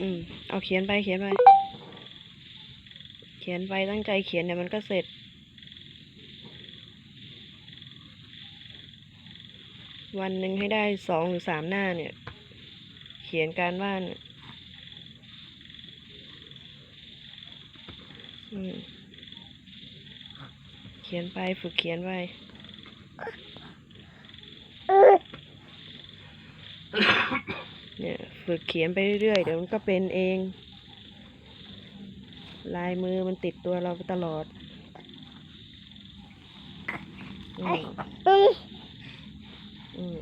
อืม เอาเขียนไปเขียนไป เขียนไปตั้งใจเขียนเดี๋ยวมันก็เสร็จ วันหนึ่งให้ได้สองหรือสามหน้าเนี่ย เขียนการบ้านเนี่ยอืม เขียนไปฝึกเขียนไปเนี่ย ฝึกเขียนไปเรื่อยๆ เดี๋ยวมันก็เป็นเอง ลายมือมันติดตัวเราไปตลอดอืมอืมอืม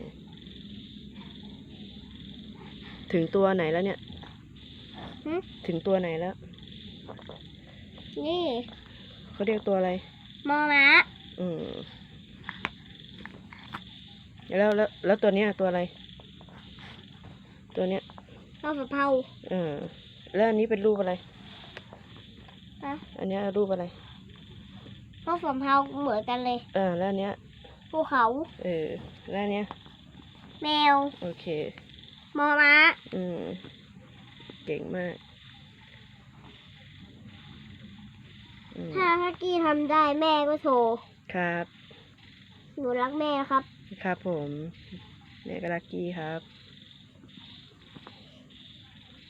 ถึงตัวไหนแล้วเนี่ยหึถึงตัวไหนแล้ว นี่เขาเรียกตัวอะไรมอม้าอืมแล้วแล้วแล้วตัวเนี้ยตัวอะไร ตัวเนี้ย ข้าวสะเพราเออแล้วอันนี้เป็นรูปอะไรฮะอันเนี้ยรูปอะไรข้าวสะเพราเหมือนกันเลยเออแล้วอันเนี้ยภูเขาเออแล้วอันเนี้ยแมวโอเคมอม้าอืมเก่งมากอืมถ้าฮักกี้ทำได้แม่ก็โชว์ครับ หนูรักแม่นะครับ ครับผมแม่ก็ลักกี้ครับ